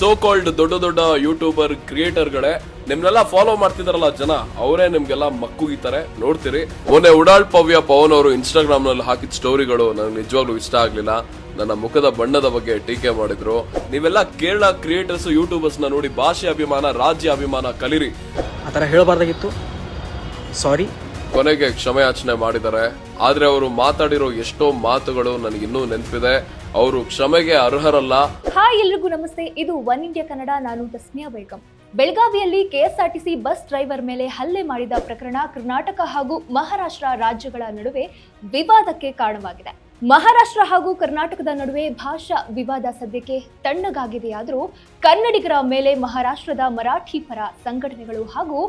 So called ದೊಡ್ಡ ದೊಡ್ಡ YouTuber ಕ್ರಿಯೇಟರ್ಗಳೇ ನಿಮ್ನೆಲ್ಲ follow ಮಾಡ್ತಿದಾರಲ್ಲ ಜನ ಅವರೇ ನಿಮ್ಗೆಲ್ಲ ಮಕ್ಕುಗಿತಾರೆ. ನೋಡ್ತೀರಿ. ಮೊನ್ನೆ ಉಡಾಳ್ ಪವ್ಯ ಪವನ್ ಅವರು ಇನ್ಸ್ಟಾಗ್ರಾಮ್ನಲ್ಲಿ ಹಾಕಿದ ಸ್ಟೋರಿಗಳು ನನಗೆ ನಿಜವಾಗ್ಲೂ ಇಷ್ಟ ಆಗ್ಲಿಲ್ಲ. ನನ್ನ ಮುಖದ ಬಣ್ಣದ ಬಗ್ಗೆ ಟೀಕೆ ಮಾಡಿದ್ರು. ನೀವೆಲ್ಲ ಕೇರಳ ಕ್ರಿಯೇಟರ್ಸ್ ಯೂಟ್ಯೂಬರ್ಸ್ನ ನೋಡಿ ಭಾಷೆ ಅಭಿಮಾನ ರಾಜ್ಯ ಅಭಿಮಾನ ಕಲಿರಿ. ಆ ಥರ ಹೇಳಬಾರ್ದಾಗಿತ್ತು. ಸಾರಿ ಕೊನೆಗೆ ಕ್ಷಮೆಯಾಚನೆ ಮಾಡಿದ್ದಾರೆ. ಆದ್ರೆ ಅವರು ಮಾತಾಡಿರೋ ಎಷ್ಟೋ ಮಾತುಗಳು ನನಗಿನ್ನೂ ನೆನಪಿದೆ. ಅವರು ಕ್ಷಮೆಗೆ ಅರ್ಹರಲ್ಲ. ಹಾಯ್ ಎಲ್ರಿಗೂ ನಮಸ್ತೆ. ಇದು ಒನ್ ಇಂಡಿಯಾ ಕನ್ನಡ, ನಾನು ತಸ್ಮಿಯಾ ಬೇಗಂ. ಬೆಳಗಾವಿಯಲ್ಲಿ ಕೆಎಸ್ಆರ್ಟಿಸಿ ಬಸ್ ಡ್ರೈವರ್ ಮೇಲೆ ಹಲ್ಲೆ ಮಾಡಿದ ಪ್ರಕರಣ ಕರ್ನಾಟಕ ಹಾಗೂ ಮಹಾರಾಷ್ಟ್ರ ರಾಜ್ಯಗಳ ನಡುವೆ ವಿವಾದಕ್ಕೆ ಕಾರಣವಾಗಿದೆ. ಮಹಾರಾಷ್ಟ್ರ ಹಾಗೂ ಕರ್ನಾಟಕದ ನಡುವೆ ಭಾಷಾ ವಿವಾದ ಸದ್ಯಕ್ಕೆ ತಣ್ಣಗಾಗಿದೆಯಾದರೂ ಕನ್ನಡಿಗರ ಮೇಲೆ ಮಹಾರಾಷ್ಟ್ರದ ಮರಾಠಿ ಪರ ಸಂಘಟನೆಗಳು ಹಾಗೂ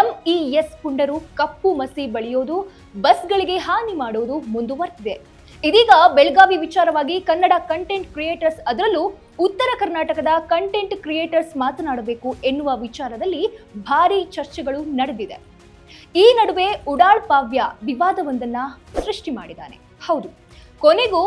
ಎಂಇಎಸ್ ಪುಂಡರು ಕಪ್ಪು ಮಸಿ ಬಳಿಯೋದು, ಬಸ್ಗಳಿಗೆ ಹಾನಿ ಮಾಡುವುದು ಮುಂದುವರೆದಿದೆ. ಇದೀಗ ಬೆಳಗಾವಿ ವಿಚಾರವಾಗಿ ಕನ್ನಡ ಕಂಟೆಂಟ್ ಕ್ರಿಯೇಟರ್ಸ್ ಅದರಲ್ಲೂ ಉತ್ತರ ಕರ್ನಾಟಕದ ಕಂಟೆಂಟ್ ಕ್ರಿಯೇಟರ್ಸ್ ಮಾತನಾಡಬೇಕು ಎನ್ನುವ ವಿಚಾರದಲ್ಲಿ ಭಾರಿ ಚರ್ಚೆಗಳು ನಡೆದಿದೆ. ಈ ನಡುವೆ ಉಡಾಳ್ ಪಾವ್ಯ ವಿವಾದವೊಂದನ್ನ ಸೃಷ್ಟಿ ಮಾಡಿದ್ದಾನೆ. ಹೌದು, ಕೊನೆಗೂ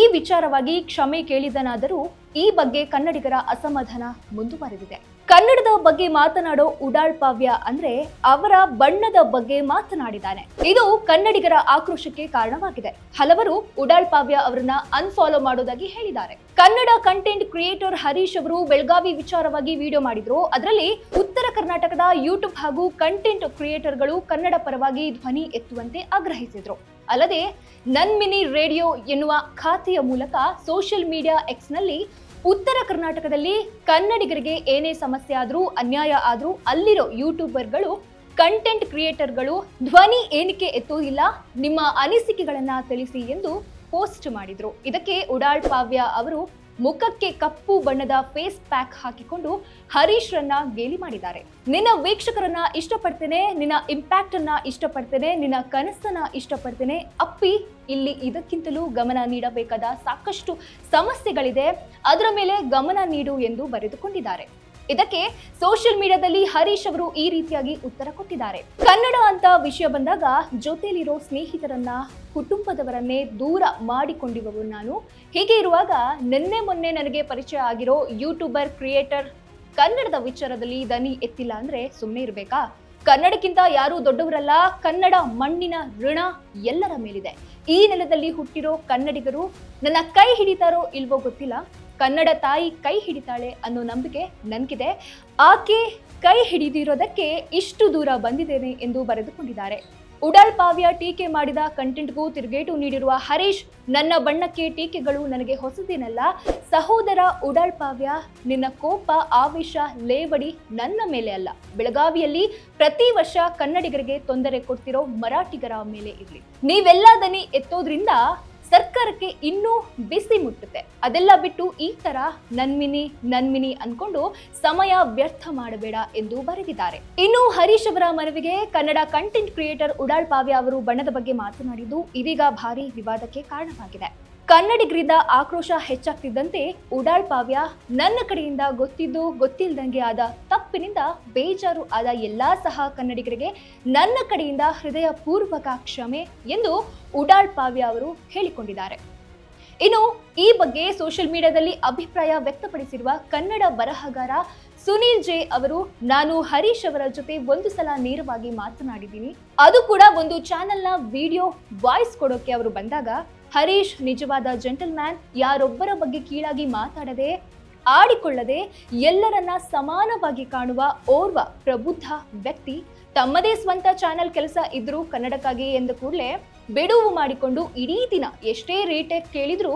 ಈ ವಿಚಾರವಾಗಿ ಕ್ಷಮೆ ಕೇಳಿದನಾದರೂ ಈ ಬಗ್ಗೆ ಕನ್ನಡಿಗರ ಅಸಮಾಧಾನ ಮುಂದುವರೆದಿದೆ. ಕನ್ನಡದ ಬಗ್ಗೆ ಮಾತನಾಡೋ ಉಡಾಳ್ ಪಾವ್ಯ ಅಂದ್ರೆ ಅವರ ಬಣ್ಣದ ಬಗ್ಗೆ ಮಾತನಾಡಿದ್ದಾನೆ. ಇದು ಕನ್ನಡಿಗರ ಆಕ್ರೋಶಕ್ಕೆ ಕಾರಣವಾಗಿದೆ. ಹಲವರು ಉಡಾಳ್ ಪಾವ್ಯ ಅವರನ್ನ ಅನ್ಫಾಲೋ ಮಾಡೋದಾಗಿ ಹೇಳಿದ್ದಾರೆ. ಕನ್ನಡ ಕಂಟೆಂಟ್ ಕ್ರಿಯೇಟರ್ ಹರೀಶ್ ಅವರು ಬೆಳಗಾವಿ ವಿಚಾರವಾಗಿ ವಿಡಿಯೋ ಮಾಡಿದ್ರು. ಅದರಲ್ಲಿ ಉತ್ತರ ಕರ್ನಾಟಕದ ಯೂಟ್ಯೂಬ್ ಹಾಗೂ ಕಂಟೆಂಟ್ ಕ್ರಿಯೇಟರ್ಗಳು ಕನ್ನಡ ಪರವಾಗಿ ಧ್ವನಿ ಎತ್ತುವಂತೆ ಆಗ್ರಹಿಸಿದ್ರು. ಅಲ್ಲದೆ ನನ್ ಮಿನಿ ರೇಡಿಯೋ ಎನ್ನುವ ಖಾತೆಯ ಮೂಲಕ ಸೋಷಿಯಲ್ ಮೀಡಿಯಾ ಎಕ್ಸ್ನಲ್ಲಿ ಉತ್ತರ ಕರ್ನಾಟಕದಲ್ಲಿ ಕನ್ನಡಿಗರಿಗೆ ಏನೇ ಸಮಸ್ಯೆ ಆದರೂ, ಅನ್ಯಾಯ ಆದರೂ, ಅಲ್ಲಿರೋ ಯೂಟ್ಯೂಬರ್ಗಳು ಕಂಟೆಂಟ್ ಕ್ರಿಯೇಟರ್ಗಳು ಧ್ವನಿ ಏನಕ್ಕೆ ಎತ್ತುವುದಿಲ್ಲ ನಿಮ್ಮ ಅನಿಸಿಕೆಗಳನ್ನ ತಿಳಿಸಿ ಎಂದು ಪೋಸ್ಟ್ ಮಾಡಿದ್ರು. ಇದಕ್ಕೆ ಉಡಾಳ್ ಪಾವ್ಯ ಅವರು ಮುಖಕ್ಕೆ ಕಪ್ಪು ಬಣ್ಣದ ಫೇಸ್ ಪ್ಯಾಕ್ ಹಾಕಿಕೊಂಡು ಹರೀಶ್ ರನ್ನ ಗೇಲಿ ಮಾಡಿದ್ದಾರೆ. ನಿನ್ನ ವೀಕ್ಷಕರನ್ನ ಇಷ್ಟಪಡ್ತೇನೆ, ನಿನ್ನ ಇಂಪ್ಯಾಕ್ಟ್ ಅನ್ನ ಇಷ್ಟಪಡ್ತೇನೆ, ನಿನ್ನ ಕನಸನ್ನ ಇಷ್ಟಪಡ್ತೇನೆ. ಅಪ್ಪಿ, ಇಲ್ಲಿ ಇದಕ್ಕಿಂತಲೂ ಗಮನ ನೀಡಬೇಕಾದ ಸಾಕಷ್ಟು ಸಮಸ್ಯೆಗಳಿದೆ. ಅದರ ಮೇಲೆ ಗಮನ ನೀಡು ಎಂದು ಬರೆದುಕೊಂಡಿದ್ದಾರೆ. ಇದಕ್ಕೆ ಸೋಷಿಯಲ್ ಮೀಡಿಯಾದಲ್ಲಿ ಹರೀಶ್ ಅವರು ಈ ರೀತಿಯಾಗಿ ಉತ್ತರ ಕೊಟ್ಟಿದ್ದಾರೆ. ಕನ್ನಡ ಅಂತ ವಿಷಯ ಬಂದಾಗ ಜೊತೆಯಲ್ಲಿರೋ ಸ್ನೇಹಿತರನ್ನ ಕುಟುಂಬದವರನ್ನೇ ದೂರ ಮಾಡಿಕೊಂಡಿರುವವರು ನಾನು. ಹೀಗೆ ಇರುವಾಗ ನಿನ್ನೆ ಮೊನ್ನೆ ನನಗೆ ಪರಿಚಯ ಆಗಿರೋ ಯೂಟ್ಯೂಬರ್ ಕ್ರಿಯೇಟರ್ ಕನ್ನಡದ ವಿಚಾರದಲ್ಲಿ ದನಿ ಎತ್ತಿಲ್ಲ ಅಂದ್ರೆ ಸುಮ್ಮನೆ ಇರಬೇಕಾ? ಕನ್ನಡಕ್ಕಿಂತ ಯಾರೂ ದೊಡ್ಡವರಲ್ಲ, ಕನ್ನಡ ಮಣ್ಣಿನ ಋಣ ಎಲ್ಲರ ಮೇಲಿದೆ. ಈ ನೆಲದಲ್ಲಿ ಹುಟ್ಟಿರೋ ಕನ್ನಡಿಗರು ನನ್ನ ಕೈ ಹಿಡಿತಾರೋ ಇಲ್ವೋ ಗೊತ್ತಿಲ್ಲ. ಕನ್ನಡ ತಾಯಿ ಕೈ ಹಿಡಿತಾಳೆ ಅನ್ನೋ ನಂಬಿಕೆ ನನಗಿದೆ. ಆಕೆ ಕೈ ಹಿಡಿದಿರೋದಕ್ಕೆ ಇಷ್ಟು ದೂರ ಬಂದಿದ್ದೇನೆ ಎಂದು ಬರೆದುಕೊಂಡಿದ್ದಾರೆ. ಉಡಲ್ ಪಾವ್ಯ ಟೀಕೆ ಮಾಡಿದ ಕಂಟೆಂಟ್ಗೂ ತಿರುಗೇಟು ನೀಡಿರುವ ಹರೀಶ್, ನನ್ನ ಬಣ್ಣಕ್ಕೆ ಟೀಕೆಗಳು ನನಗೆ ಹೊಸದೇನಲ್ಲ. ಸಹೋದರ ಉಡಲ್ ಪಾವ್ಯ, ನಿನ್ನ ಕೋಪ, ಆವೇಶ, ಲೇವಡಿ ನನ್ನ ಮೇಲೆ ಅಲ್ಲ. ಬೆಳಗಾವಿಯಲ್ಲಿ ಪ್ರತಿ ವರ್ಷ ಕನ್ನಡಿಗರಿಗೆ ತೊಂದರೆ ಕೊಡ್ತಿರೋ ಮರಾಠಿಗರ ಮೇಲೆ ಇರಲಿ. ನೀವೆಲ್ಲ ದನಿ ಎತ್ತೋದ್ರಿಂದ ಸರ್ಕಾರಕ್ಕೆ ಇನ್ನೂ ಬಿಸಿ ಮುಟ್ಟುತ್ತೆ. ಅದೆಲ್ಲ ಬಿಟ್ಟು ಈ ತರ ನನ್ಮಿನಿ ನನ್ಮಿನಿ ಅನ್ಕೊಂಡು ಸಮಯ ವ್ಯರ್ಥ ಮಾಡಬೇಡ ಎಂದು ಬರೆದಿದ್ದಾರೆ. ಇನ್ನು ಹರೀಶ್ ಅವರ ಮನವಿಗೆ ಕನ್ನಡ ಕಂಟೆಂಟ್ ಕ್ರಿಯೇಟರ್ ಉಡಾಳ್ ಪಾವ್ಯ ಅವರು ಬಣ್ಣದ ಬಗ್ಗೆ ಮಾತನಾಡಿದ್ದು ಇದೀಗ ಭಾರಿ ವಿವಾದಕ್ಕೆ ಕಾರಣವಾಗಿದೆ. ಕನ್ನಡಿಗರಿಂದ ಆಕ್ರೋಶ ಹೆಚ್ಚಾಗ್ತಿದ್ದಂತೆ ಉಡಾಳ್ ಪಾವ್ಯ ನನ್ನ ಕಡೆಯಿಂದ ಗೊತ್ತಿದ್ದು ಗೊತ್ತಿಲ್ಲದಂಗೆ ಆದ ತಪ್ಪಿನಿಂದ ಬೇಜಾರು ಆದ ಎಲ್ಲ ಸಹ ಕನ್ನಡಿಗರಿಗೆ ನನ್ನ ಕಡೆಯಿಂದ ಹೃದಯಪೂರ್ವಕ ಕ್ಷಮೆ ಎಂದು ಉಡಾಳ್ ಪಾವ್ಯ ಅವರು ಹೇಳಿಕೊಂಡಿದ್ದಾರೆ. ಇನ್ನು ಈ ಬಗ್ಗೆ ಸೋಷಿಯಲ್ ಮೀಡಿಯಾದಲ್ಲಿ ಅಭಿಪ್ರಾಯ ವ್ಯಕ್ತಪಡಿಸಿರುವ ಕನ್ನಡ ಬರಹಗಾರ ಸುನೀಲ್ ಜೆ ಅವರು, ನಾನು ಹರೀಶ್ ಅವರ ಜೊತೆ ಒಂದು ಸಲ ನೇರವಾಗಿ ಮಾತನಾಡಿದ್ದೀನಿ. ಅದು ಕೂಡ ಒಂದು ಚಾನೆಲ್ನ ವಿಡಿಯೋ ವಾಯ್ಸ್ ಕೊಡೋಕೆ ಅವರು ಬಂದಾಗ, ಹರೀಶ್ ನಿಜವಾದ ಜೆಂಟಲ್ಮ್ಯಾನ್, ಯಾರೊಬ್ಬರ ಬಗ್ಗೆ ಕೀಳಾಗಿ ಮಾತಾಡದೆ, ಆಡಿಕೊಳ್ಳದೆ, ಎಲ್ಲರನ್ನ ಸಮಾನವಾಗಿ ಕಾಣುವ ಓರ್ವ ಪ್ರಬುದ್ಧ ವ್ಯಕ್ತಿ. ತಮ್ಮದೇ ಸ್ವಂತ ಚಾನೆಲ್ ಕೆಲಸ ಇದ್ರೂ ಕನ್ನಡಕ್ಕಾಗಿ ಎಂದ ಕೂಡಲೇ, ಬಿಡುವು ಮಾಡಿಕೊಂಡು ಇಡೀ ದಿನ ಎಷ್ಟೇ ರೇಟೇಕ್ ಕೇಳಿದ್ರು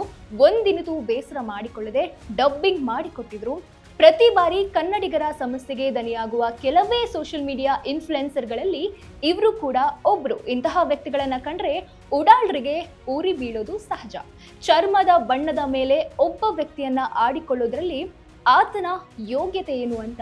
ಒಂದಿನದೂ ಬೇಸರ ಮಾಡಿಕೊಳ್ಳದೆ, ಡಬ್ಬಿಂಗ್ ಮಾಡಿಕೊಟ್ಟಿದ್ರು. ಪ್ರತಿ ಬಾರಿ ಕನ್ನಡಿಗರ ಸಮಸ್ಯೆಗೆ ದನಿಯಾಗುವ ಕೆಲವೇ ಸೋಷಿಯಲ್ ಮೀಡಿಯಾ ಇನ್ಫ್ಲುಯೆನ್ಸರ್ಗಳಲ್ಲಿ ಇವರು ಕೂಡ ಒಬ್ರು. ಇಂತಹ ವ್ಯಕ್ತಿಗಳನ್ನ ಕಂಡ್ರೆ ಉಡಾಳ್ರಿಗೆ ಊರಿ ಬೀಳೋದು ಸಹಜ. ಚರ್ಮದ ಬಣ್ಣದ ಮೇಲೆ ಒಬ್ಬ ವ್ಯಕ್ತಿಯನ್ನ ಆಡಿಕೊಳ್ಳೋದ್ರಲ್ಲಿ ಆತನ ಯೋಗ್ಯತೆ ಏನು ಅಂತ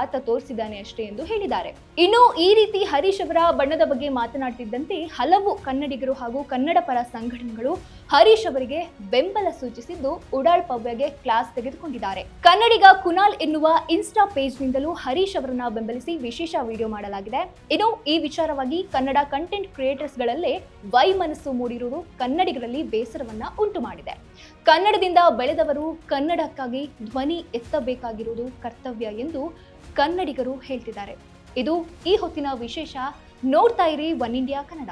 ಆತ ತೋರಿಸಿದ್ದಾನೆ ಅಷ್ಟೇ ಎಂದು ಹೇಳಿದ್ದಾರೆ. ಇನ್ನು ಈ ರೀತಿ ಹರೀಶ್ ಅವರ ಬಣ್ಣದ ಬಗ್ಗೆ ಮಾತನಾಡ್ತಿದ್ದಂತೆ ಹಲವು ಕನ್ನಡಿಗರು ಹಾಗೂ ಕನ್ನಡ ಪರ ಸಂಘಟನೆಗಳು ಹರೀಶ್ ಅವರಿಗೆ ಬೆಂಬಲ ಸೂಚಿಸಿದ್ದು ಉಡಾಳ್ ಪವ್ಯಗೆ ಕ್ಲಾಸ್ ತೆಗೆದುಕೊಂಡಿದ್ದಾರೆ. ಕನ್ನಡಿಗ ಕುನಾಲ್ ಎನ್ನುವ ಇನ್ಸ್ಟಾ ಪೇಜ್ ನಿಂದಲೂ ಹರೀಶ್ ಅವರನ್ನ ಬೆಂಬಲಿಸಿ ವಿಶೇಷ ವಿಡಿಯೋ ಮಾಡಲಾಗಿದೆ. ಇನ್ನು ಈ ವಿಚಾರವಾಗಿ ಕನ್ನಡ ಕಂಟೆಂಟ್ ಕ್ರಿಯೇಟರ್ಸ್ ಕ್ರಿಯೇಟರ್ಸ್ಗಳಲ್ಲೇ ವೈಮನಸ್ಸು ಮೂಡಿರುವುದು ಕನ್ನಡಿಗರಲ್ಲಿ ಬೇಸರವನ್ನ ಉಂಟು ಮಾಡಿದೆ ಕನ್ನಡದಿಂದ ಬೆಳೆದವರು ಕನ್ನಡಕ್ಕಾಗಿ ಧ್ವನಿ ಎತ್ತಬೇಕಾಗಿರುವುದು ಕರ್ತವ್ಯ ಎಂದು ಕನ್ನಡಿಗರು ಹೇಳ್ತಿದ್ದಾರೆ. ಇದು ಈ ಹೊತ್ತಿನ ವಿಶೇಷ ನೋಡ್ತಾ ಇರಿ ಒನ್ ಇಂಡಿಯಾ ಕನ್ನಡ.